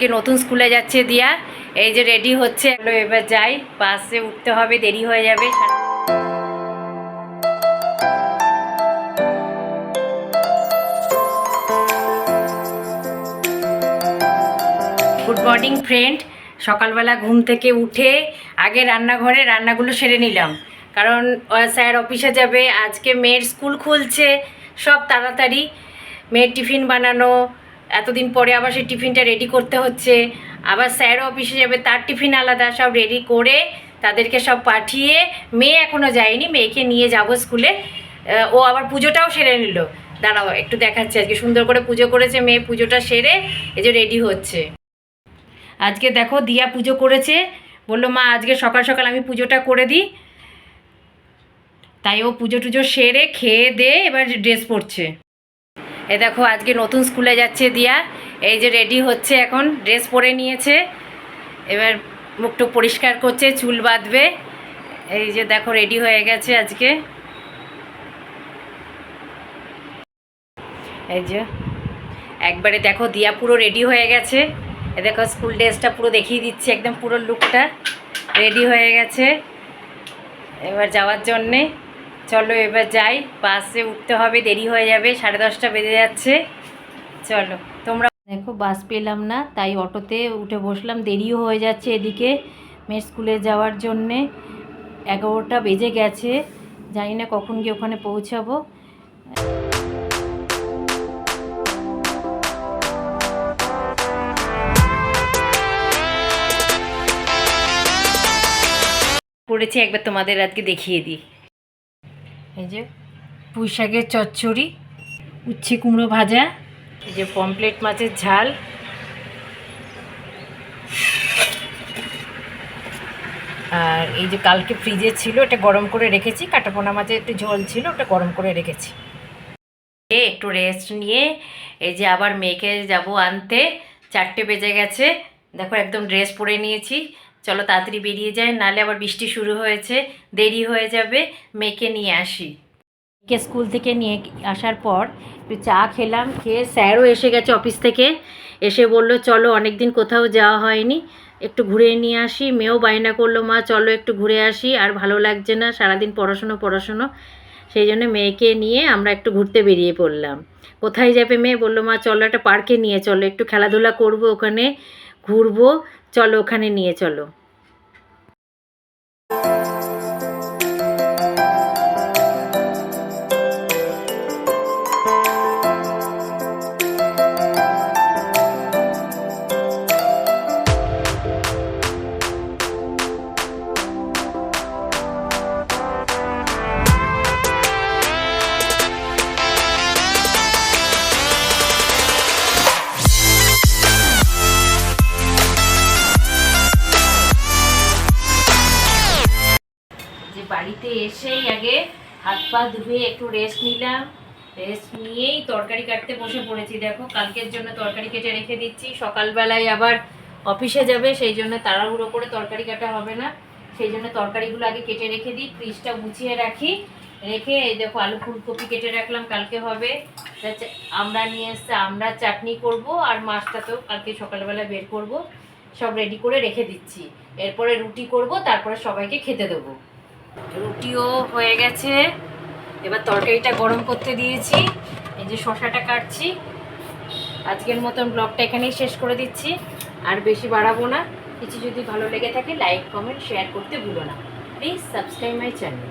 আজকে নতুন স্কুলে যাচ্ছে দিয়া। এই যে রেডি হচ্ছে। এবার যাই। বাসে উঠতে হবে, দেরি হয়ে যাবে। গুড মর্নিং ফ্রেন্ড সকালবেলা ঘুম থেকে উঠে আগে রান্নাঘরে রান্নাগুলো সেরে নিলাম। কারণ স্যার অফিসে যাবে। আজকে মেয়ের স্কুল খুলছে। সব তাড়াতাড়ি। মেয়ের টিফিন বানানো এতদিন পরে আবার সেই টিফিনটা রেডি করতে হচ্ছে। আবার স্যারও অফিসে যাবে, তার টিফিন আলাদা, সব রেডি করে তাদেরকে সব পাঠিয়ে মেয়ে এখনও যায়নি, মেয়েকে নিয়ে যাব স্কুলে ও আবার পুজোটাও সেরে নিল। দাঁড়াও, একটু দেখাচ্ছি আজকে। সুন্দর করে পুজো করেছে মেয়ে, পুজোটা সেরে এই যে রেডি হচ্ছে। আজকে দেখো দিয়া পুজো করেছে। বলল, মা, আজকে সকাল সকাল আমি পুজোটা করে দিই। তাই ও পুজো টুজো সেরে খেয়ে দিয়ে এবার ড্রেস পরছে। এ দেখো, আজকে নতুন স্কুলে যাচ্ছে দিয়া। এই যে রেডি হচ্ছে এখন, ড্রেস পরে নিয়েছে। এবার মুখটুক পরিষ্কার করছে, চুল বাঁধবে। এই যে দেখো, রেডি হয়ে গেছে আজকে। এই যে, একবারে দেখো, দিয়া পুরো রেডি হয়ে গেছে। এ দেখো, স্কুল ড্রেসটা পুরো দেখিয়ে দিচ্ছে একদম পুরো লুকটা। রেডি হয়ে গেছে। এবার যাওয়ার জন্যে চলো এবার যাই, বাসে উঠতে হবে, দেরি হয়ে যাবে, সাড়ে দশটা বেজে যাচ্ছে। চলো, তোমরা দেখো, বাস পেলাম না, তাই অটোতে উঠে বসলাম, দেরিও হয়ে যাচ্ছে এদিকে, মেয়ের স্কুলে যাওয়ার জন্যে। এগারোটা বেজে গেছে, জানি না কখন গিয়ে ওখানে পৌঁছাবো। পড়েছি, একবার তোমাদের আজকে দেখিয়ে দিই। এই যে পুঁই শাকের চচ্চড়ি, উচ্ছে কুমড়ো ভাজা, এই যে পমপ্লেট মাছের ঝাল। আর এই যে কালকে ফ্রিজে ছিল, এটা গরম করে রেখেছি, কাটাপোনা মাছের একটু ঝোল ছিল, ওটা গরম করে রেখেছি। একটু রেস্ট নিয়ে, এই যে আবার মেয়েকে যাব আনতে, চারটে বেজে গেছে, দেখো একদম ড্রেস পরে নিয়েছি চলো তাড়াতাড়ি বেরিয়ে যায় নালে আবার বৃষ্টি শুরু হয়েছে, দেরি হয়ে যাবে, মেয়েকে নিয়ে আসি। মেয়েকে স্কুল থেকে নিয়ে আসার পর একটু চা খেলাম, খেয়ে স্যারও এসে গেছে অফিস থেকে, এসে বলল, চলো অনেক দিন কোথাও যাওয়া হয়নি, একটু ঘুরে নিয়ে আসি। মেয়েও বায়না করল, মা, চলো একটু ঘুরে আসি, আর ভালো লাগছে না, সারাদিন পড়াশুনো পড়াশুনো। সেই জন্য মেয়েকে নিয়ে আমরা একটু ঘুরতে বেরিয়ে পড়লাম। কোথায় যাবে মেয়ে? বলল, মা, চলো একটা পার্কে নিয়ে চলো, একটু খেলাধুলা করব ওখানে। ঘুরবো চলো ওখানে নিয়ে চলো। বাড়িতে এসেই আগে হাত পা ধুয়ে একটু রেস্ট নিলাম। রেস্ট নিয়েই তরকারি কাটতে বসে পড়েছি। দেখো, কালকের জন্য তরকারি কেটে রেখে দিচ্ছি। সকালবেলায় আবার অফিসে যাবে, সেই জন্য তাড়াহুড়ো করে তরকারি কাটা হবে না। সেই জন্য তরকারিগুলো আগে কেটে রেখে দিই। ফ্রিজটা গুছিয়ে রাখি। রেখে এই দেখো, আলু ফুলকপি কেটে রাখলাম, কালকে হবে। আমরা নিয়ে এসছে আমরা চাটনি করব আর মাছটা তো কালকে সকালবেলা বের করব। সব রেডি করে রেখে দিচ্ছি। এরপরে রুটি করব, তারপরে সবাইকে খেতে দেবো। রুটিও হয়ে গেছে। এবার তরকারিটা গরম করতে দিয়েছি। এই যে শশাটা কাটছি। আজকের মতন ব্লগটা এখানেই শেষ করে দিচ্ছি। আর বেশি বাড়াবো না। কিছু যদি ভালো লেগে থাকে লাইক কমেন্ট শেয়ার করতে ভুলো না। Please subscribe my channel